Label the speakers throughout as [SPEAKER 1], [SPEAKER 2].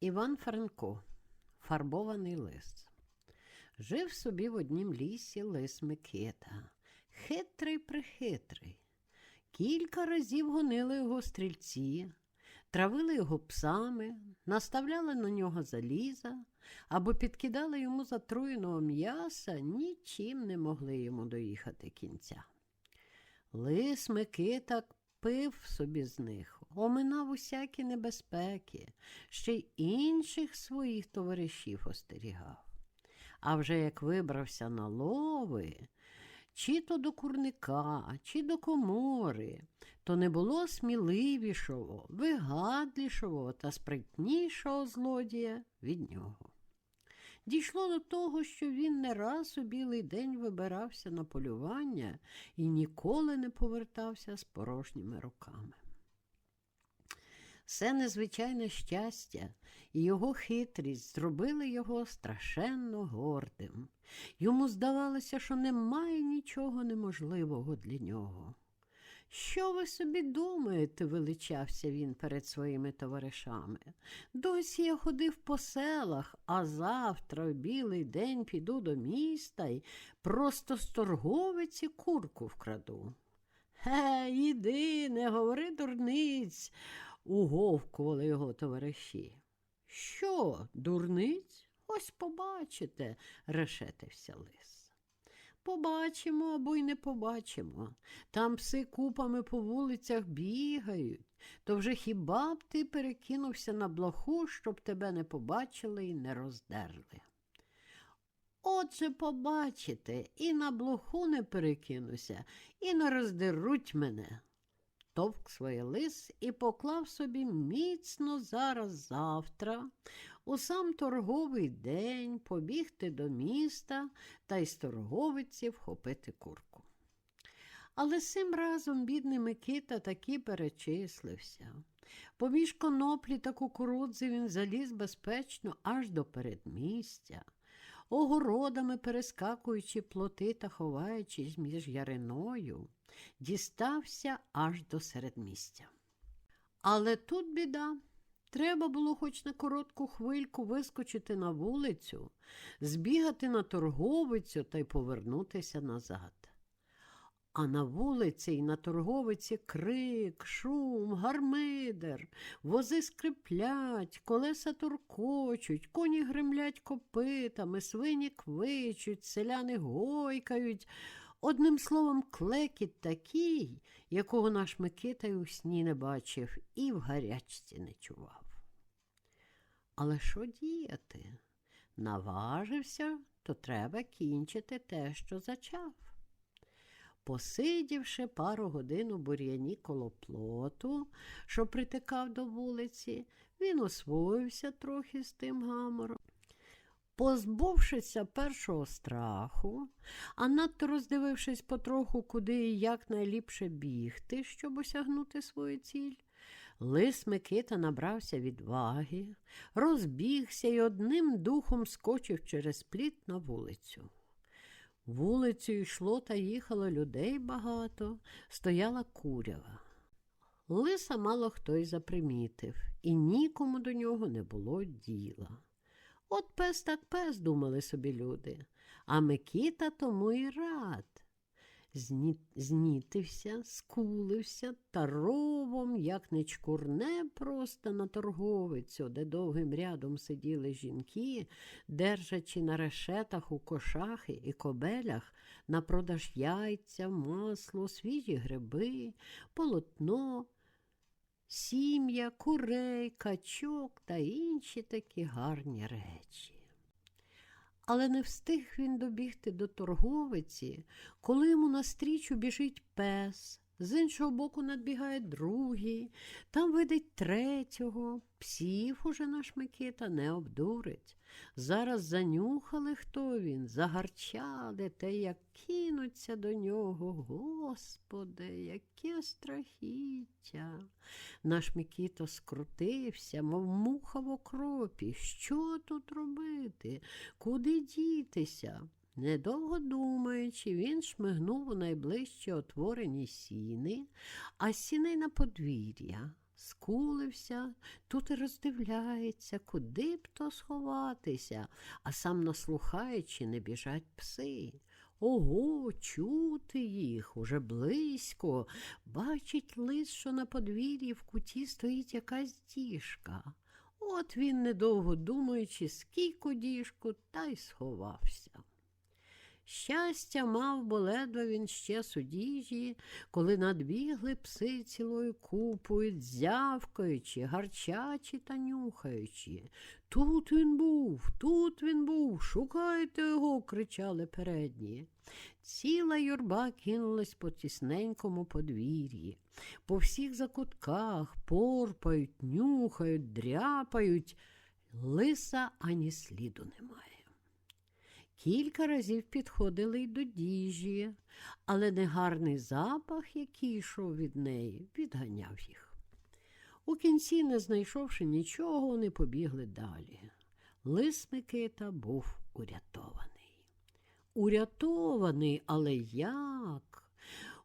[SPEAKER 1] Іван Франко, фарбований лис. Жив собі в однім лісі лис Микита, хитрий прихитрий. Кілька разів гонили його стрільці, травили його псами, наставляли на нього заліза або підкидали йому затруєного м'яса, нічим не могли йому доїхати кінця. Лис Микита пив собі з них, оминав усякі небезпеки, ще й інших своїх товаришів остерігав. А вже як вибрався на лови, чи то до курника, чи до комори, то не було сміливішого, вигадлішого та спритнішого злодія від нього. Дійшло до того, що він не раз у білий день вибирався на полювання і ніколи не повертався з порожніми руками. Все незвичайне щастя і його хитрість зробили його страшенно гордим. Йому здавалося, що немає нічого неможливого для нього. Що ви собі думаєте, величався він перед своїми товаришами. Досі я ходив по селах, а завтра в білий день піду до міста і просто з торговиці курку вкраду. Ге, іди, не говори дурниць, уговкували його товариші. Що, дурниць? Ось побачите, решетився лис. Побачимо або й не побачимо. Там пси купами по вулицях бігають, то вже хіба б ти перекинувся на блоху, щоб тебе не побачили і не роздерли. Отже, побачите, і на блоху не перекинуся, і не роздеруть мене. Товк своє лис і поклав собі міцно зараз завтра, у сам торговий день побігти до міста та й з торговиці вхопити курку. Але цим разом бідний Микита таки перечислився. Поміж коноплі та кукурудзи він заліз безпечно аж до передмістя, огородами перескакуючи плоти та ховаючись між яриною, дістався аж до середмістя. Але тут біда. Треба було хоч на коротку хвильку вискочити на вулицю, збігати на торговицю та й повернутися назад. А на вулиці й на торговиці крик, шум, гармидер, вози скриплять, колеса туркочуть, коні гремлять копитами, свині квичуть, селяни гойкають. Одним словом, клекіт такий, якого наш Микита й у сні не бачив і в гарячці не чував. Але що діяти? Наважився, то треба кінчити те, що зачав. Посидівши пару годин у бур'яні коло плоту, що притикав до вулиці, він освоївся трохи з тим гамором. Позбувшися першого страху, а надто роздивившись потроху, куди і як найліпше бігти, щоб осягнути свою ціль, лис Микита набрався відваги, розбігся і одним духом скочив через пліт на вулицю. Вулицю йшло та їхало людей багато, стояла курява. Лиса мало хто й запримітив, і нікому до нього не було діла. От пес так пес, думали собі люди, а Микіта тому й рад. Зні... Знітився, скулився та ровом, як не чкурне просто на торговицю, де довгим рядом сиділи жінки, держачи на решетах у кошахи і кобелях на продаж яйця, масло, свіжі гриби, полотно, сім'я, курей, качок та інші такі гарні речі. Але не встиг він добігти до торговиці, коли йому настрічу біжить пес, з іншого боку надбігає другий, там видить третього. Псів уже наш Микита не обдурить. Зараз занюхали, хто він, загарчали те, як кинуться до нього. Господи, яке страхіття. Наш Микіто скрутився, мов муха в окропі. Що тут робити? Куди дітися? Недовго думаючи, він шмигнув у найближчі отворені сіни, а з сіней на подвір'я. Скулився, тут і роздивляється, куди б то сховатися, а сам наслухає, чи не біжать пси. Ого, чути їх уже близько. Бачить лис, що на подвір'ї в куті стоїть якась діжка. От він, недовго думаючи, скільки діжку, та й сховався. Щастя мав, бо ледве він ще судіжі, коли надбігли пси цілою купою, дзявкаючи, гарчачі та нюхаючи. Тут він був, тут він був, шукайте його, кричали передні. Ціла юрба кинулась по тісненькому подвір'ї. По всіх закутках порпають, нюхають, дряпають. Лиса ані сліду немає. Кілька разів підходили й до діжі, але негарний запах, який йшов від неї, відганяв їх. У кінці, не знайшовши нічого, вони побігли далі. Лис Микита був урятований. Урятований, але як?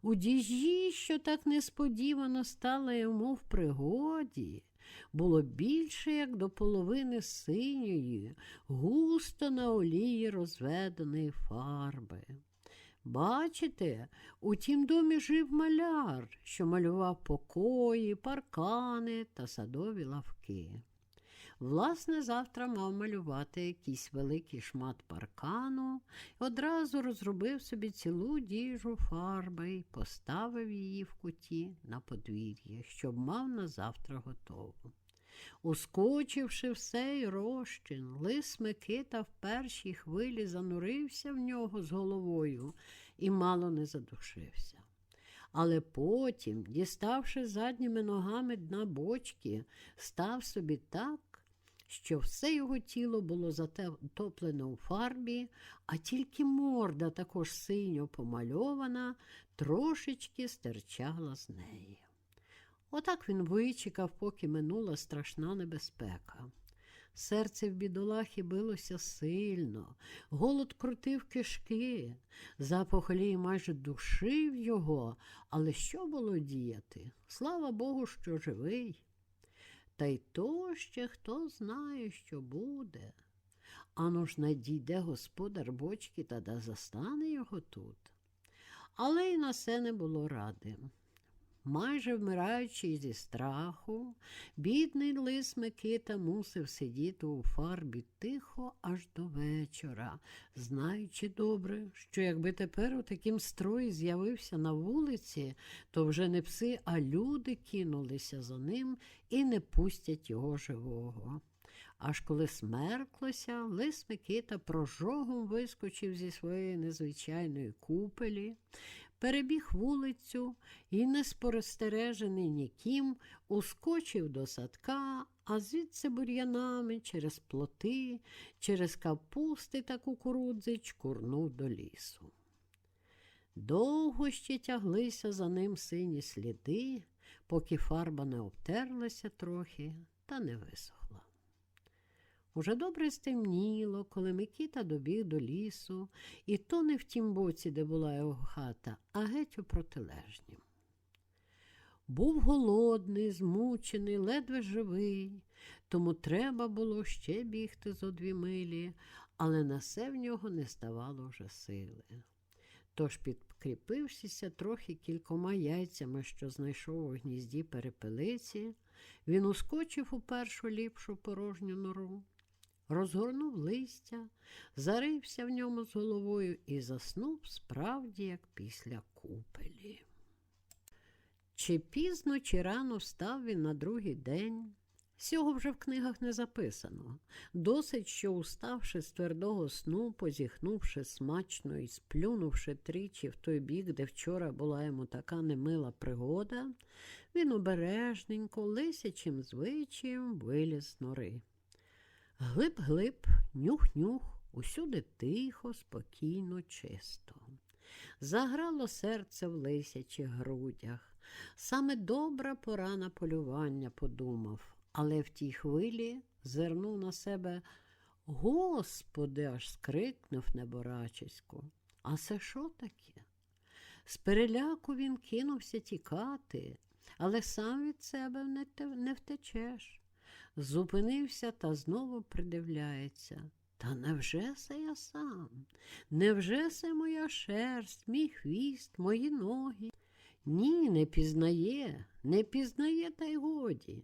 [SPEAKER 1] У діжі, що так несподівано стала йому в пригоді, було більше, як до половини синьої, густо на олії розведеної фарби. Бачите, у тім домі жив маляр, що малював покої, паркани та садові лавки. Власне, завтра мав малювати якийсь великий шмат паркану одразу розробив собі цілу діжу фарби і поставив її в куті на подвір'я, щоб мав на завтра готову. Ускочивши в сей розчин, лис Микита в першій хвилі занурився в нього з головою і мало не задушився. Але потім, діставши задніми ногами дна бочки, став собі так, що все його тіло було затоплено у фарбі, а тільки морда, також синьо помальована, трошечки стирчала з неї. Отак він вичекав, поки минула страшна небезпека. Серце в бідолахі билося сильно, голод крутив кишки, запах олії майже душив його, але що було діяти? Слава Богу, що живий. Та й то ще хто знає, що буде. Ану ж надійде господар бочки та да застане його тут. Але й на все не було ради. Майже вмираючи зі страху, бідний лис Микита мусив сидіти у фарбі тихо аж до вечора, знаючи добре, що якби тепер у таким строї з'явився на вулиці, то вже не пси, а люди кинулися за ним і не пустять його живого. Аж коли смерклося, лис Микита прожогом вискочив зі своєї незвичайної купелі, перебіг вулицю і, не спостережений ніким, ускочив до садка, а звідси бур'янами через плоти, через капусти та кукурудзи чкурнув до лісу. Довго ще тяглися за ним сині сліди, поки фарба не обтерлася трохи та не висохла. Уже добре стемніло, коли Микіта добіг до лісу, і то не в тім боці, де була його хата, а геть у протилежнім. Був голодний, змучений, ледве живий, тому треба було ще бігти зо дві милі, але на все в нього не ставало вже сили. Тож, підкріпившися трохи кількома яйцями, що знайшов у гнізді перепелиці, він ускочив у першу ліпшу порожню нору розгорнув листя, зарився в ньому з головою і заснув справді, як після купелі. Чи пізно, чи рано встав він на другий день. Цього вже в книгах не записано. Досить, що, уставши з твердого сну, позіхнувши смачно і сплюнувши тричі в той бік, де вчора була йому така немила пригода, він обережненько, лисячим звичаєм виліз нори. Глиб-глиб, нюх-нюх, усюди тихо, спокійно, чисто. Заграло серце в лисячих грудях. Саме добра пора на полювання, подумав, але в тій хвилі зирнув на себе. Господи, аж скрикнув неборачисько. А це що таке? З переляку він кинувся тікати, але сам від себе не втечеш. Зупинився та знову придивляється. Та невже це я сам? Невже це моя шерсть, мій хвіст, мої ноги? Ні, не пізнає, не пізнає, та й годі.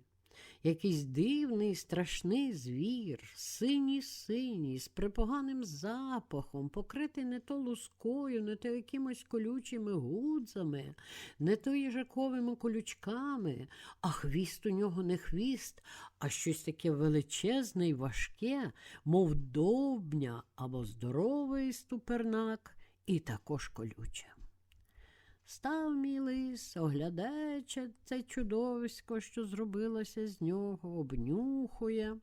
[SPEAKER 1] Якийсь дивний, страшний звір, синій синій, з припоганим запахом, покритий не то лускою, не то якимось колючими гудзами, не то їжаковими колючками, а хвіст у нього не хвіст, а щось таке величезне й важке, мов довбня або здоровий ступернак, і також колюче. Став мій лис, оглядаючи це чудовисько, що зробилося з нього, обнюхує,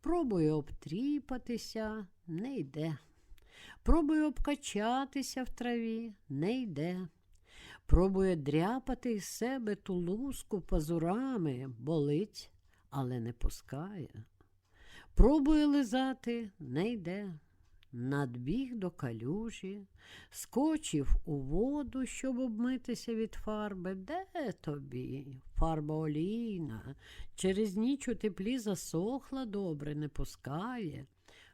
[SPEAKER 1] пробує обтріпатися, не йде. Пробує обкачатися в траві, не йде. Пробує дряпати із себе ту луску пазурами, болить, але не пускає. Пробує лизати, не йде. Надбіг до калюжі, скочив у воду, щоб обмитися від фарби. Де тобі? Фарба олійна, через ніч у теплі засохла добре, не пускає.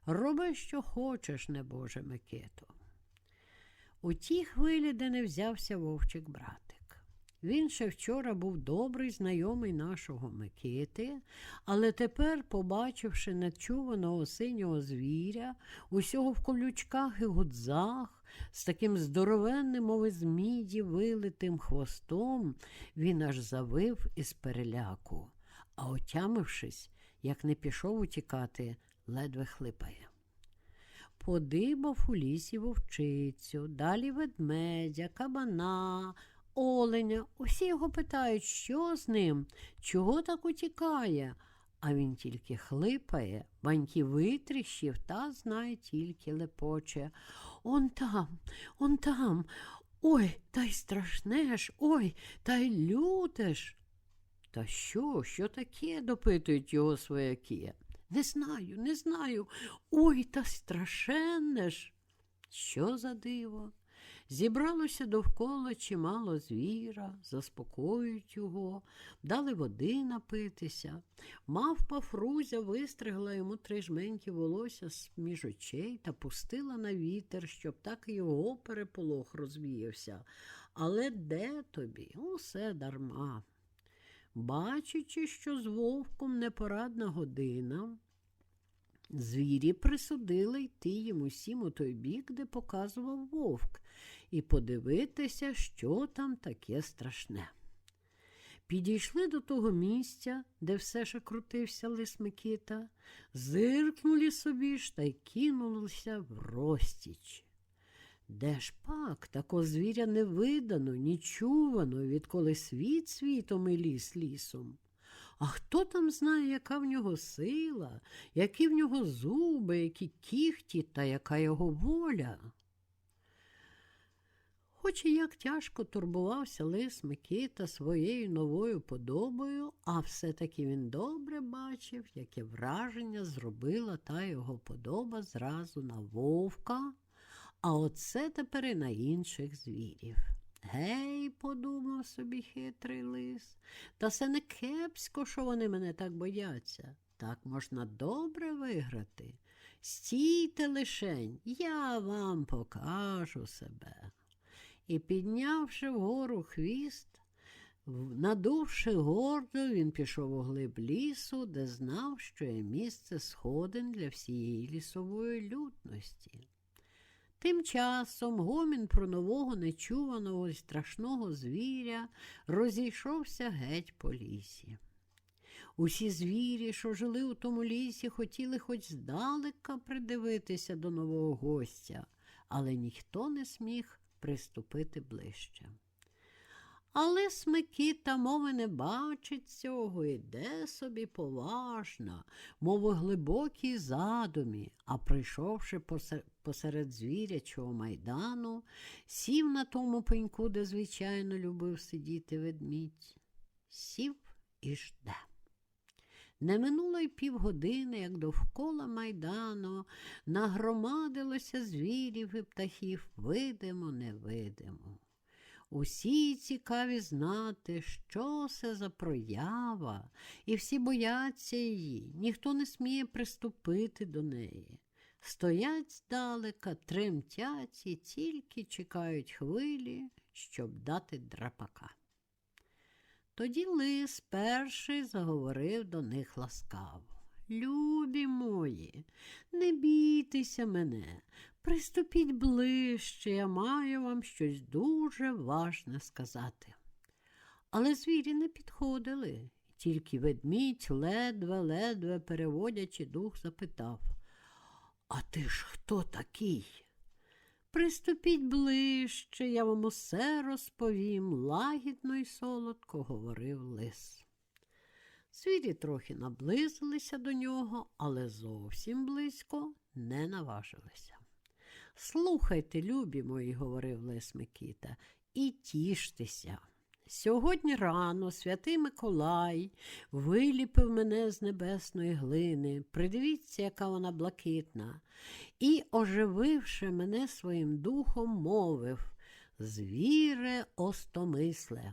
[SPEAKER 1] Роби, що хочеш, небоже Микито. У тій хвилі, де не взявся вовчик братик. Він ще вчора був добрий знайомий нашого Микити, але тепер, побачивши нечуваного синього звіря, усього в колючках і гудзах, з таким здоровенним, мов із вилитим хвостом, він аж завив із переляку, а отямившись, як не пішов утікати, ледве хлипає. Подибав у лісі вовчицю, далі ведмедя, кабана, оленя. Усі його питають, що з ним, чого так утікає. А він тільки хлипає, баньки витріщив та знає тільки лепоче. Он там, он там. Ой, та й страшне ж, ой, та й люте ж. Та що, що таке? допитують його свояки. Не знаю, не знаю. Ой, та страшенне ж. Що за диво? Зібралося довкола чимало звіра, заспокоюють його, дали води напитися. Мавпа Фрузя вистригла йому три жменьки волосся з між очей та пустила на вітер, щоб так і його переполох розвіявся. Але де тобі? Усе дарма. Бачачи, що з вовком непорадна година, звірі присудили йти їм усім у той бік, де показував вовк, і подивитися, що там таке страшне. Підійшли до того місця, де все ще крутився лис Микита, зиркнули собі ж та й кинулися в розтіч. Де ж пак тако звіря не видано, ні чувано, відколи світ світом і ліс лісом. А хто там знає, яка в нього сила, які в нього зуби, які кіхті та яка його воля? Хоч і як тяжко турбувався лис Микита своєю новою подобою, а все-таки він добре бачив, яке враження зробила та його подоба зразу на вовка, а оце тепер і на інших звірів. Гей, подумав собі хитрий лис, та це не кепсько, що вони мене так бояться. Так можна добре виграти. Стійте лишень, я вам покажу себе. І, піднявши вгору хвіст, надувши гордо, він пішов у глиб лісу, де знав, що є місце сходин для всієї лісової людності. Тим часом гомін про нового нечуваного й страшного звіря розійшовся геть по лісі. Усі звірі, що жили у тому лісі, хотіли хоч здалека придивитися до нового гостя, але ніхто не сміг приступити ближче. Але Смикіта, мови не бачить цього, іде собі поважна, мов у глибокій задумі, а прийшовши посеред звірячого майдану, сів на тому пеньку, де звичайно любив сидіти ведмідь, сів і жде. Не минуло й півгодини, як довкола майдану нагромадилося звірів і птахів, видимо, невидимо. Усі цікаві знати, що це за проява, і всі бояться її, ніхто не сміє приступити до неї. Стоять здалека, тремтять і тільки чекають хвилі, щоб дати драпака. Тоді лис перший заговорив до них ласкаво. Любі мої, не бійтеся мене, приступіть ближче, я маю вам щось дуже важне сказати. Але звірі не підходили, тільки ведмідь, ледве-ледве переводячи дух, запитав А ти ж хто такий? Приступіть ближче, я вам усе розповім, лагідно й солодко говорив лис. Свірі трохи наблизилися до нього, але зовсім близько не наважилися. Слухайте, любі мої, говорив лис Микіта, і тіштеся. Сьогодні рано святий Миколай виліпив мене з небесної глини. Придивіться, яка вона блакитна, і, ожививши мене своїм духом, мовив Звіре остомисле.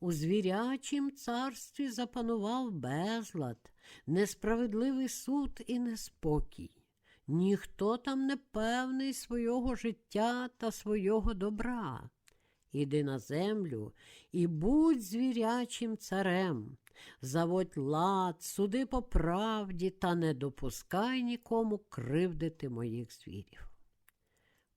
[SPEAKER 1] У звірячім царстві запанував безлад, несправедливий суд і неспокій. Ніхто там не певний свого життя та свого добра. Іди на землю і будь звірячим царем, заводь лад, суди по правді та не допускай нікому кривдити моїх звірів.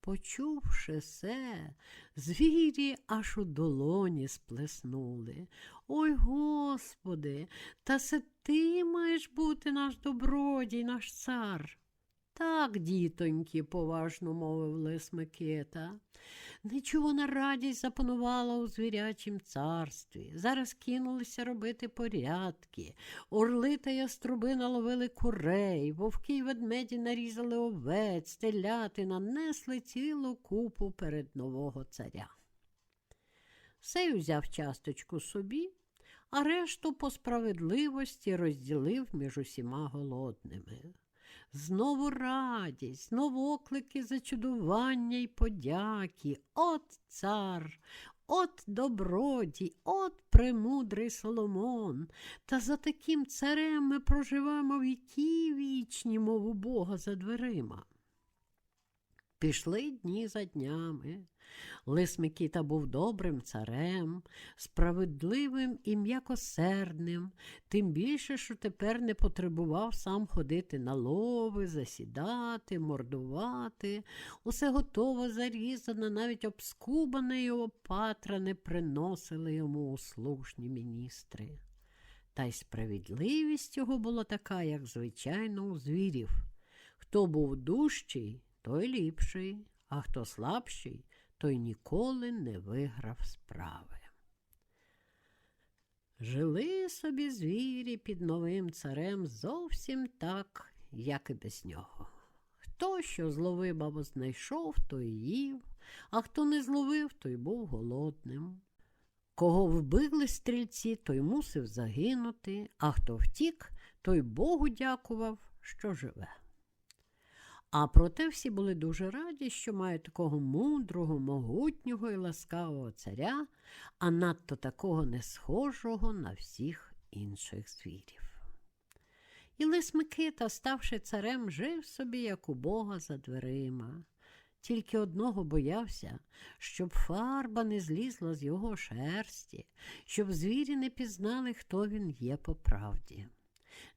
[SPEAKER 1] Почувши се, звірі аж у долоні сплеснули. Ой Господи, та се ти маєш бути наш добродій, наш цар. Так, дітоньки, поважно мовив лис Микита. Нечувана радість запанувала у звірячім царстві. Зараз кинулися робити порядки. Орли та яструби наловили курей, вовки й ведмеді нарізали овець, телятина, несли цілу купу перед нового царя. Сей узяв часточку собі, а решту по справедливості розділив між усіма голодними. Знову радість, знову оклики зачудування й подяки. От цар, от добродій, от премудрий Соломон. Та за таким царем ми проживаємо віки вічні, мов у Бога за дверима. Пішли дні за днями. Лис Микіта був добрим царем, справедливим і м'якосердним, тим більше, що тепер не потребував сам ходити на лови, засідати, мордувати. Усе готово зарізане, навіть обскубане його патра не приносили йому услужні міністри. Та й справедливість його була така, як звичайно, у звірів. Хто був дужчий, той ліпший, а хто слабший, той ніколи не виграв справи. Жили собі звірі під новим царем зовсім так, як і без нього. Хто що зловив або знайшов, той їв, а хто не зловив, той був голодним. Кого вбили стрільці, той мусив загинути, а хто втік, той Богу дякував, що живе. А проте всі були дуже раді, що мають такого мудрого, могутнього і ласкавого царя, а надто такого не схожого на всіх інших звірів. І лис Микита, ставши царем, жив собі, як у Бога за дверима. Тільки одного боявся, щоб фарба не злізла з його шерсті, щоб звірі не пізнали, хто він є по правді.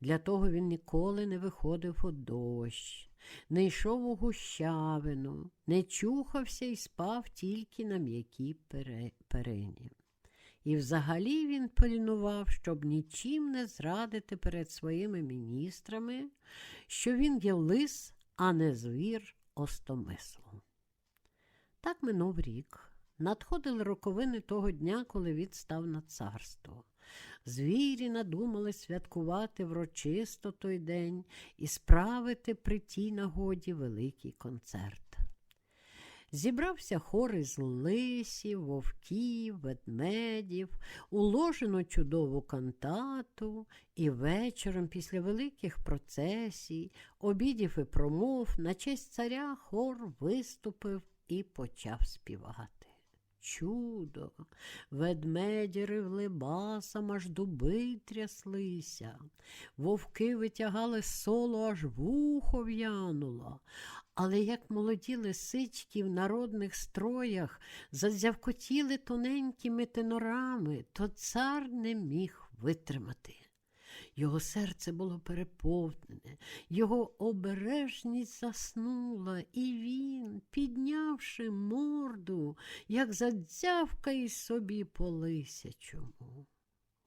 [SPEAKER 1] Для того він ніколи не виходив у дощ, не йшов у гущавину, не чухався і спав тільки на м'якій перені. І взагалі він пильнував, щоб нічим не зрадити перед своїми міністрами, що він є лис, а не звір остомислом. Так минув рік. Надходили роковини того дня, коли відстав на царство. Звірі надумали святкувати врочисто той день і справити при тій нагоді великий концерт. Зібрався хор із лисів, вовків, ведмедів, уложено чудову кантату, і вечором після великих процесій, обідів і промов на честь царя хор виступив і почав співати. Чудо. Ведмеді ревли басом, аж дуби тряслися. Вовки витягали соло, аж вухо в'януло. Але як молоді лисички в народних строях зазявкотіли тоненькими тенорами, то цар не міг витримати. Його серце було переповнене, його обережність заснула, і він, піднявши морду, як задзявка із собі по лисячому.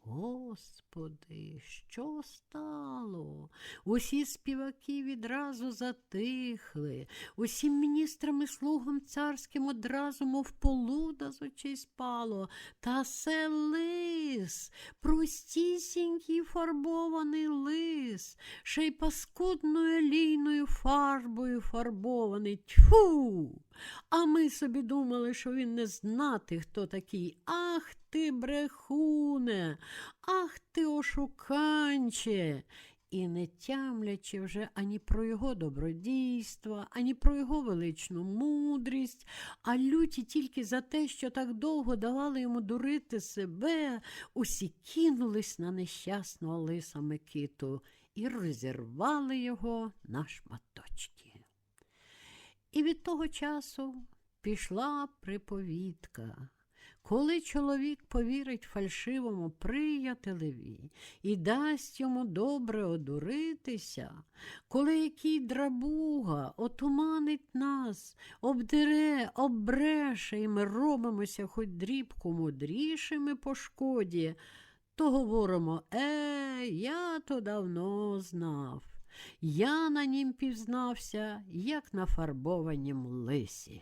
[SPEAKER 1] Господи, що стало? Усі співаки відразу затихли, усім міністрам і слугам царським одразу, мов полуда з очей спало, та се лис, простісінький фарбований лис, ще й паскудною лійною фарбою фарбований. Тьфу! А ми собі думали, що він не знати, хто такий. Ах ти, брехуне, ах ти ошуканче. І не тямлячи вже ані про його добродійства, ані про його величну мудрість, а люті тільки за те, що так довго давали йому дурити себе, усі кинулись на нещасного лиса Микиту і розірвали його на шматочки. І від того часу пішла приповідка. Коли чоловік повірить фальшивому приятелеві і дасть йому добре одуритися, коли який драбуга отуманить нас, обдере, оббреше, і ми робимося хоч дрібку мудрішими по шкоді, то говоримо, е, я то давно знав. Я на нім пізнався, як на фарбованім лисі.